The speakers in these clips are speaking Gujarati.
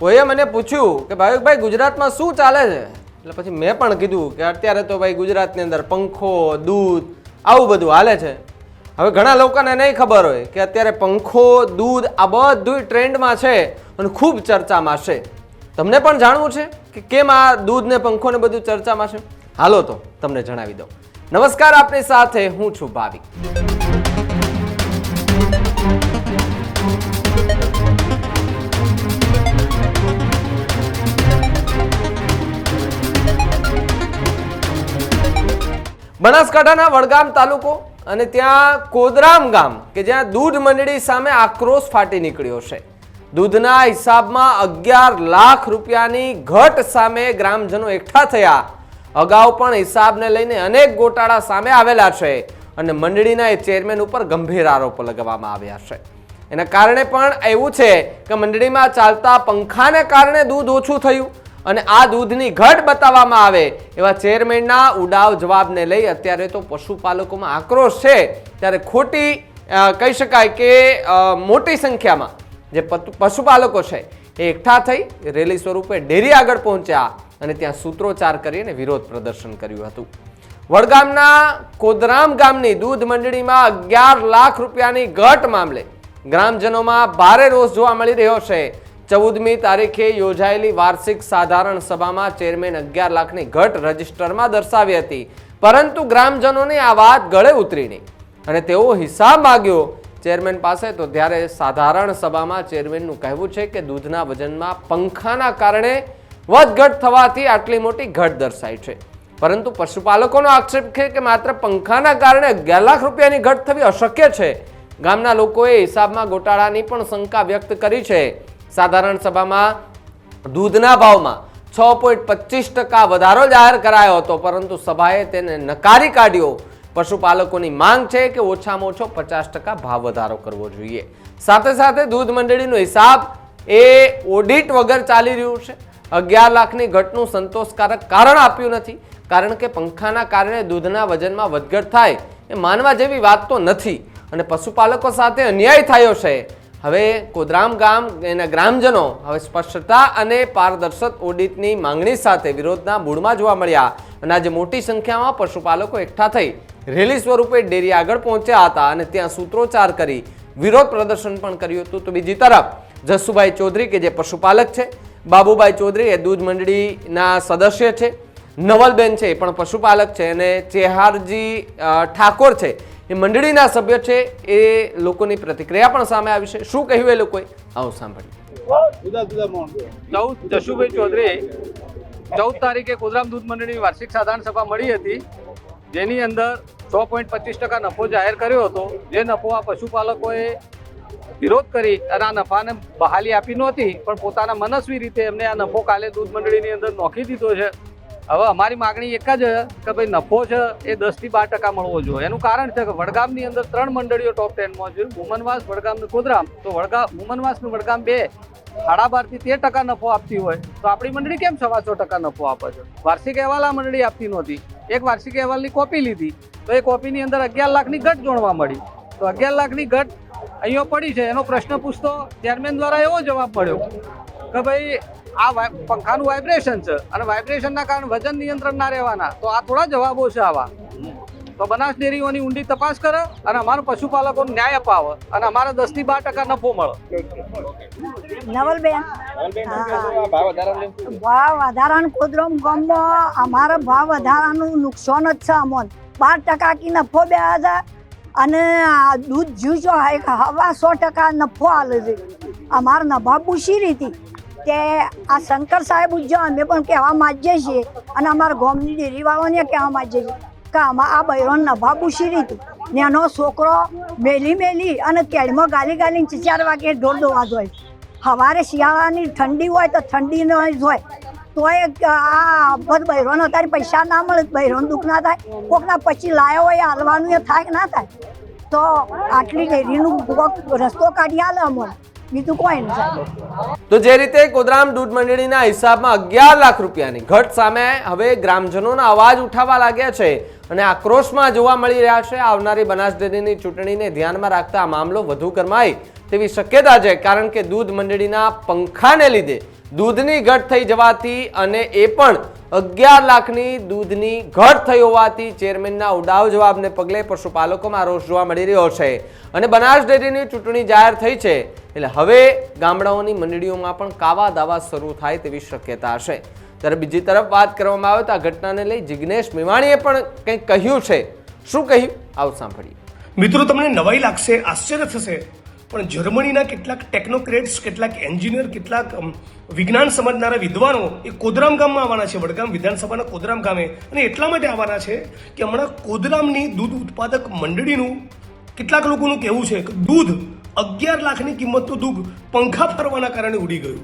કોઈએ મને પૂછ્યું કે ભાવિકભાઈ, ગુજરાતમાં શું ચાલે છે? એટલે પછી મેં પણ કીધું કે અત્યારે તો ભાઈ ગુજરાતની અંદર પંખો, દૂધ, આવું બધું હાલે છે. હવે ઘણા લોકોને નહીં ખબર હોય કે અત્યારે પંખો, દૂધ, આ બધું ટ્રેન્ડમાં છે અને ખૂબ ચર્ચામાં છે. તમને પણ જાણવું છે કે કેમ આ દૂધ ને પંખો ને બધું ચર્ચામાં છે? હાલો તો તમને જણાવી દઉં. નમસ્કાર, આપની સાથે હું છું ભાવિક. બનાસકાંઠાના વડગામ તાલુકો અને ત્યાં કોદરામ ગામ, કે જ્યાં દૂધ મંડળી સામે આક્રોશ ફાટી નીકળ્યો છે. દૂધના હિસાબમાં અગિયાર લાખ રૂપિયાની ઘટ સામે ગ્રામજનો એકઠા થયા. અગાઉ પણ હિસાબને લઈને અનેક ગોટાળા સામે આવેલા છે અને મંડળીના એ ચેરમેન ઉપર ગંભીર આરોપો લગાવવામાં આવ્યા છે. એના કારણે પણ એવું છે કે મંડળીમાં ચાલતા પંખાને કારણે દૂધ ઓછું થયું અને આ દૂધની ઘટ બતાવવામાં આવે એવા ચેરમેનના ઉડાવ જવાબને લઈ અત્યારે તો પશુપાલકોમાં આક્રોશ છે. ત્યારે ખોટી કહી શકાય કે મોટી સંખ્યામાં જે પશુપાલકો છે એ એકઠા થઈ રેલી સ્વરૂપે ડેરી આગળ પહોંચ્યા અને ત્યાં સૂત્રોચ્ચાર કરીને વિરોધ પ્રદર્શન કર્યું હતું. વડગામના કોદરામ ગામની દૂધ મંડળીમાં અગિયાર લાખ રૂપિયાની ઘટ મામલે ગ્રામજનોમાં ભારે રોષ જોવા મળી રહ્યો છે. ચૌદમી તારીખે યોજાયેલી વાર્ષિક સાધારણ સભામાં ચેરમેન અગિયાર લાખની ઘટ રજિસ્ટરમાં દર્શાવી હતી. પરંતુ ગ્રામજનોની આ વાત ગળે ઉતરી નહીં. અને તેઓ હિસાબ માગ્યો. ચેરમેન પાસે તો ત્યારે સાધારણ સભામાં ચેરમેનનું કહેવું છે કે દૂધના વજનમાં પંખાના કારણે વધઘટ થવાથી આટલી મોટી ઘટ દર્શાઈ છે. પરંતુ પશુપાલકોનો આક્ષેપ છે કે માત્ર પંખાના કારણે અગિયાર લાખ રૂપિયાની ઘટ થવી અશક્ય છે. ગામના લોકોએ હિસાબમાં ગોટાળાની પણ શંકા વ્યક્ત કરી છે. સાધારણ સભામાં દૂધના ભાવમાં છ પોઈન્ટ પચીસ ટકા વધારો જાહેર કરાયો હતો, પરંતુ સભાએ તેને નકારી કાઢ્યો. પશુપાલકોની માંગ છે કે ઓછામાં ઓછો પચાસ ટકા ભાવ વધારો કરવો જોઈએ. સાથે સાથે દૂધ મંડળીનો હિસાબ એ ઓડિટ વગર ચાલી રહ્યું છે. અગિયાર લાખની ઘટનું સંતોષકારક કારણ આપ્યું નથી, કારણ કે પંખાના કારણે દૂધના વજનમાં વધઘટ થાય એ માનવા જેવી વાત તો નથી. અને પશુપાલકો સાથે અન્યાય થયો છે. હવે કોદરામ ગામ એના ગ્રામજનો હવે સ્પષ્ટતા અને પારદર્શક ઓડિટની માંગણી સાથે વિરોધના મૂળમાં જોવા મળ્યા. અને આજે મોટી સંખ્યામાં પશુપાલકો એકઠા થઈ રેલી સ્વરૂપે ડેરી આગળ પહોંચ્યા હતા અને ત્યાં સૂત્રોચ્ચાર કરી વિરોધ પ્રદર્શન પણ કર્યું હતું. તો બીજી તરફ જસુભાઈ ચૌધરી કે જે પશુપાલક છે, બાબુભાઈ ચૌધરી એ દૂધ મંડળીના સદસ્ય છે, નવલબેન છે એ પણ પશુપાલક છે અને ચેહારજી ઠાકોર છે એ મંડળીના સભ્ય છે, એ લોકોની પ્રતિક્રિયા પણ સામે આવી છે. શું કહ્યું એ લોકોએ? આવો સાંભળ્યું ચૌદ જશુભાઈ ચૌધરી ચૌદ તારીખે કુદરામ દૂધ મંડળની વાર્ષિક સાધારણ સભા મળી હતી, જેની અંદર છ પોઈન્ટ પચીસ ટકા નફો જાહેર કર્યો હતો. જે નફો આ પશુપાલકોએ વિરોધ કરી અને આ નફાને બહાલી આપી નહોતી, પણ પોતાના મનસ્વી રીતે એમને આ નફો કાલે દૂધ મંડળીની અંદર નોખી દીધો છે. હવે અમારી માગણી એક જ કે ભાઈ નફો છે એ દસથી બાર ટકા મળવો જોઈએ. એનું કારણ છે કે વડગામની અંદર ત્રણ મંડળીઓ ટોપ ટેનમાં છે. વુમનવાસ વડગામ ને કોદરામ તો વડગામ વુમનવાસ ને વડગામ બે સાડા બારથી તેર ટકા નફો આપતી હોય. તો આપણી મંડળી કેમ સવા છ ટકા નફો આપે છે? વાર્ષિક અહેવાલ આ મંડળી આપતી નહોતી. એક વાર્ષિક અહેવાલની કોપી લીધી. તો એ કોપીની અંદર અગિયાર લાખની ઘટ જોણવા મળી. તો અગિયાર લાખની ઘટ અહીંયા પડી છે. એનો પ્રશ્ન પૂછતો ચેરમેન દ્વારા એવો જવાબ મળ્યો કે ભાઈ આ પંખાનું વાઇબ્રેશન છે. અને વાઇબ્રેશનના કારણે વજન નિયંત્રણ ના રહેવાના. તો આ થોડા જવાબો છે આવા. તો બનાસ ડેરીઓની ઊંડી તપાસ કરે અને અમારા પશુપાલકોને ન્યાય અપાવે અને અમારે દસથી બાર ટકા નફો મળે. નવલબેન આ ભાવ વધારા ભાવ વધારાનું કુદરમ ગામમાં અમારા ભાવ વધારાનું નુકસાન જ છે અમોન. બાર ટકા કી નફો બે હજાર અને આ દૂધ જ્યુસો હવા સો ટકા નફો હાલે છે. અમારે નભા પૂછી રીતી તે આ શંકર સાહેબ ઉજ્જો અમે પણ કહેવા માંગીએ છીએ. અને અમારા ગામની ડેરીવાળાને કહેવા માંગીએ છીએ કે આમાં આ બૈરોન નભા પૂછી ને એનો છોકરો મેલી મેલી અને કેળમાં ગાલી ગાલીને ચાર વાગે ઢોર દોવા જોઈએ સવારે શિયાળાની ઠંડી હોય તો ઠંડી ન હોય, તોય આ બધ બૈરોને અત્યારે પૈસા ના મળે, બૈરોને દુઃખ ના થાય. કોકના પછી લાયો હોય, હાલવાનું એ થાય કે ના થાય? તો આટલી ડેરીનું રસ્તો કાઢી હાલે અમને. બીજું કોઈ તો જે રીતે કોદરામ દૂધ મંડળીના હિસાબમાં અગિયાર લાખ રૂપિયાની ઘટ સામે હવે ગ્રામજનોના અવાજ ઉઠાવવા લાગ્યા છે અને આક્રોશમાં જોવા મળી રહ્યા છે. આવનારી બનાસ ડેરીની ચૂંટણીને ધ્યાનમાં રાખતા આ મામલો વધુ ગરમાય તેવી શક્યતા છે, કારણ કે દૂધ મંડળીના પંખાને લીધે દૂધની ઘટ થઈ જવાથી અને એ પણ અગિયાર લાખની દૂધની ઘટ થઈ હોવાથી ચેરમેનના ઉડાવ જવાબને પગલે પશુપાલકોમાં રોષ જોવા મળી રહ્યો છે અને બનાસ ડેરીની ચૂંટણી જાહેર થઈ છે. એટલે હવે ગામડાઓની મંડળીઓમાં પણ કાવા દાવા શરૂ થાય તેવી શક્યતા છે. ત્યારે બીજી તરફ વાત કરવામાં આવે તો આ ઘટનાને લઈ જિગ્નેશ મેવાણીએ પણ કંઈક કહ્યું છે. શું કહ્યું? આવું સાંભળીએ. મિત્રો, તમને નવાઈ લાગશે, આશ્ચર્ય થશે. પણ જર્મનીના કેટલાક ટેકનોક્રેટ્સ કેટલાક એન્જિનિયર કેટલાક વિજ્ઞાન સમજનારા વિદ્વાનો એ કોદરામ ગામમાં આવવાના છે, વડગામ વિધાનસભાના કોદરામ ગામે. અને એટલા માટે આવવાના છે કે હમણાં કોદરામની દૂધ ઉત્પાદક મંડળીનું કેટલાક લોકોનું કહેવું છે કે દૂધ અગિયાર લાખની કિંમતનું દૂધ પંખા ફરવાના કારણે ઉડી ગયું.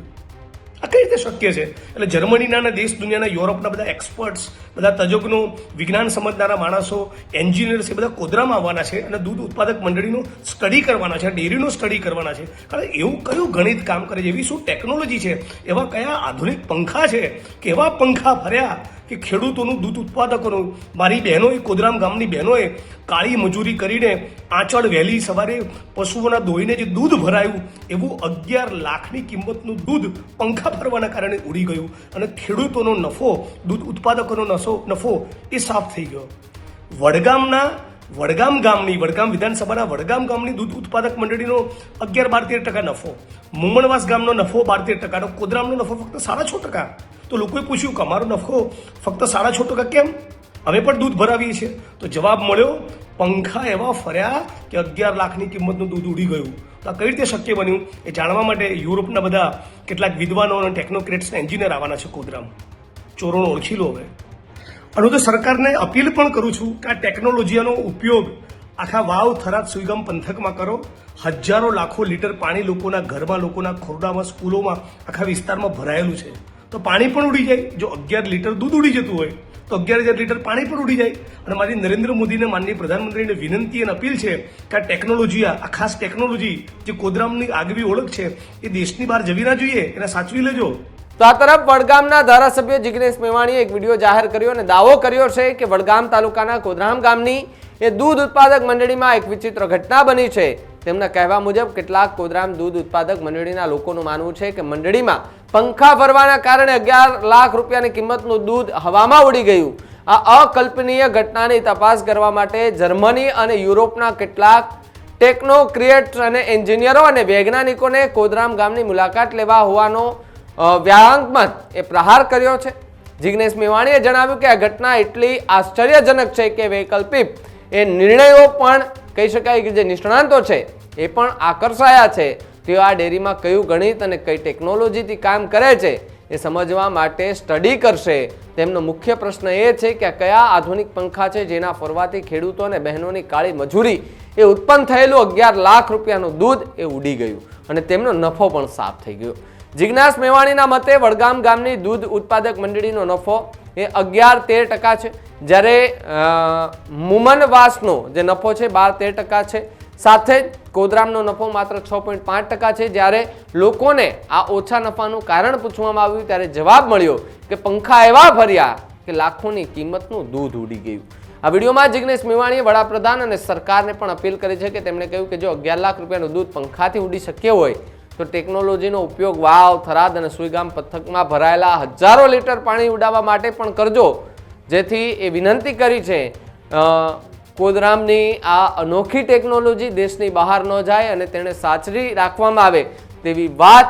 આ કઈ રીતે શક્ય છે? એટલે જર્મનીના દેશ દુનિયાના, યુરોપના બધા એક્સપર્ટ્સ બધા તજજ્ઞો, વિજ્ઞાન સમજનારા માણસો એન્જિનિયર્સ એ બધા કોદરામાં આવવાના છે અને દૂધ ઉત્પાદક મંડળીનો સ્ટડી કરવાના છે ડેરીનો સ્ટડી કરવાના છે. કારણ એવું કયું ગણિત કામ કરે છે? એવી શું ટેકનોલોજી છે? એવા કયા આધુનિક પંખા છે? કેવા પંખા ફર્યા? કે ખેડૂતોનું દૂધ ઉત્પાદકોનું, મારી બહેનોએ, કોદરામ ગામની બહેનોએ કાળી મજૂરી કરીને આંચળ વહેલી સવારે પશુઓના દોઈને જે દૂધ ભરાયું. એવું અગિયાર લાખની કિંમતનું દૂધ પંખા ફરવાના કારણે ઉડી ગયું અને ખેડૂતોનો નફો, દૂધ ઉત્પાદકોનો નફો નફો એ સાફ થઈ ગયો. વડગામના વડગામ ગામની, વડગામ વિધાનસભાના વડગામ ગામની દૂધ ઉત્પાદક મંડળીનો અગિયાર બાર તેર ટકા નફો, મુમણવાસ ગામનો નફો બાર તેર ટકાનો કોદરામનો નફો ફક્ત સાડા છ ટકા. તો લોકોએ પૂછ્યું કે અમારો નફો ફક્ત સાડા છ ટકા કેમ? અમે પણ દૂધ ભરાવીએ છીએ. તો જવાબ મળ્યો, પંખા એવા ફર્યા કે અગિયાર લાખની કિંમતનું દૂધ ઉડી ગયું. તો આ કઈ રીતે શક્ય બન્યું? એ જાણવા માટે યુરોપના બધા કેટલાક વિદ્વાનો અને ટેકનોક્રેટ્સ એન્જિનિયર આવવાના છે કોદરામ. ચોરોનો ઓળખી લો હવે. અને હું તો સરકારને અપીલ પણ કરું છું કે આ ટેકનોલોજીનો ઉપયોગ આખા વાવ, થરાદ, સુઈગામ પંથકમાં કરો. હજારો લાખો લીટર પાણી લોકોના ઘરમાં, લોકોના ખોરડામાં, સ્કૂલોમાં, આખા વિસ્તારમાં ભરાયેલું છે. તો પાણી પણ ઉડી જાય. જો અગિયાર લીટર દૂધ ઉડી જતું હોય, તો અગિયાર હજાર લીટર પાણી પણ ઉડી જાય. અને મારી નરેન્દ્ર મોદીને માનનીય પ્રધાનમંત્રીને વિનંતી અને અપીલ છે કે આ ટેકનોલોજી, આ ખાસ ટેકનોલોજી જે કોદરામની આગવી ઓળખ છે, એ દેશની બહાર જવી ના જોઈએ. એને સાચવી લેજો. તો આ તરફ વડગામના ધારાસભ્ય જિગ્નેશ મેવાણીએ એક વીડિયો જાહેર કર્યો અને દાવો કર્યો છે કે વડગામ તાલુકાના કોદરામ ગામની એ દૂધ ઉત્પાદક મંડળીમાં એક વિચિત્ર ઘટના બની છે. તેમના કહેવા મુજબ કેટલાક કોદરામ દૂધ ઉત્પાદક મંડળીના લોકોનું માનવું છે કે મંડળીમાં પંખા ફરવાના કારણે અગિયાર લાખ રૂપિયાની કિંમતનું દૂધ હવામાં ઉડી ગયું. આ અકલ્પનીય ઘટનાની તપાસ કરવા માટે જર્મની અને યુરોપના કેટલાક ટેકનો ક્રિએટ અને એન્જિનિયરો અને વૈજ્ઞાનિકોને કોદરામ ગામની મુલાકાત લેવા હોવાનો અ, એ પ્રહાર કર્યો છે. જિગ્નેશ મેવાણીએ જણાવ્યું કે આ ઘટના એટલી આશ્ચર્યજનક છે કે વૈકલ્પિક એ નિર્ણયો પણ કહી શકાય કે જે નિષ્ણાંતો છે એ પણ આકર્ષાયા છે. તેઓ આ ડેરીમાં કયું ગણિત અને કઈ ટેકનોલોજીથી કામ કરે છે એ સમજવા માટે સ્ટડી કરશે. તેમનો મુખ્ય પ્રશ્ન એ છે કે કયા આધુનિક પંખા છે જેના ફરવાથી ખેડૂતો અને બહેનોની કાળી મજૂરી એ ઉત્પન્ન થયેલું અગિયાર લાખ રૂપિયાનું દૂધ એ ઉડી ગયું અને તેમનો નફો પણ સાફ થઈ ગયો. જિજ્ઞાસ મેવાણીના મતે વડગામ ગામની દૂધ ઉત્પાદક મંડળીનો નફો એ અગિયાર તેર ટકા છે. જ્યારે મુમનવાસનો જે નફો છે બાર તેર ટકા છે. સાથે જ કોદરામનો નફો માત્ર છ પોઈન્ટ પાંચ ટકા છે. જ્યારે લોકોને આ ઓછા નફાનું કારણ પૂછવામાં આવ્યું ત્યારે જવાબ મળ્યો કે પંખા એવા ભર્યા કે લાખોની કિંમતનું દૂધ ઉડી ગયું. આ વિડીયોમાં જિગ્નેશ મેવાણીએ વડાપ્રધાન અને સરકારને પણ અપીલ કરી છે કે તેમણે કહ્યું કે જો અગિયાર લાખ રૂપિયાનું દૂધ પંખાથી ઉડી શક્ય હોય તો ટેકનોલોજીનો ઉપયોગ વાવ, થરાદ અને સુઈગામ પથકમાં ભરાયેલા હજારો લીટર પાણી ઉડાવવા માટે પણ કરજો. જેથી એ વિનંતી કરી છે કોદરામની આ અનોખી ટેકનોલોજી દેશની બહાર ન જાય અને તેને સાચરી રાખવામાં આવે તેવી વાત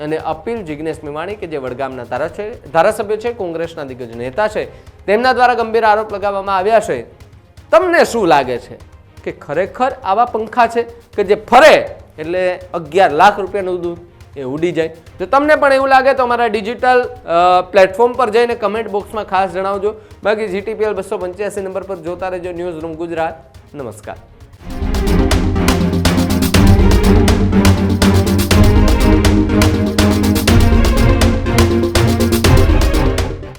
અને અપીલ જિગ્નેશ મેવાણી કે જે વડગામના ધારા છે, ધારાસભ્ય છે, કોંગ્રેસના દિગ્ગજ નેતા છે, તેમના દ્વારા ગંભીર આરોપ લગાવવામાં આવ્યા છે. તમને શું લાગે છે? કે ખરેખર આવા પંખા છે કે જે ફરે એટલે અગિયાર લાખ રૂપિયાનું દૂધ એ ઉડી જાય. જો તમને પણ એવું લાગે તો અમારા ડિજિટલ પ્લેટફોર્મ પર જઈને કમેન્ટ બોક્સમાં ખાસ જણાવજો. બાકી જીટીપીએલ બસો પંચ્યાસી નંબર પર જોતા રહેજો ન્યૂઝ રૂમ ગુજરાત. નમસ્કાર.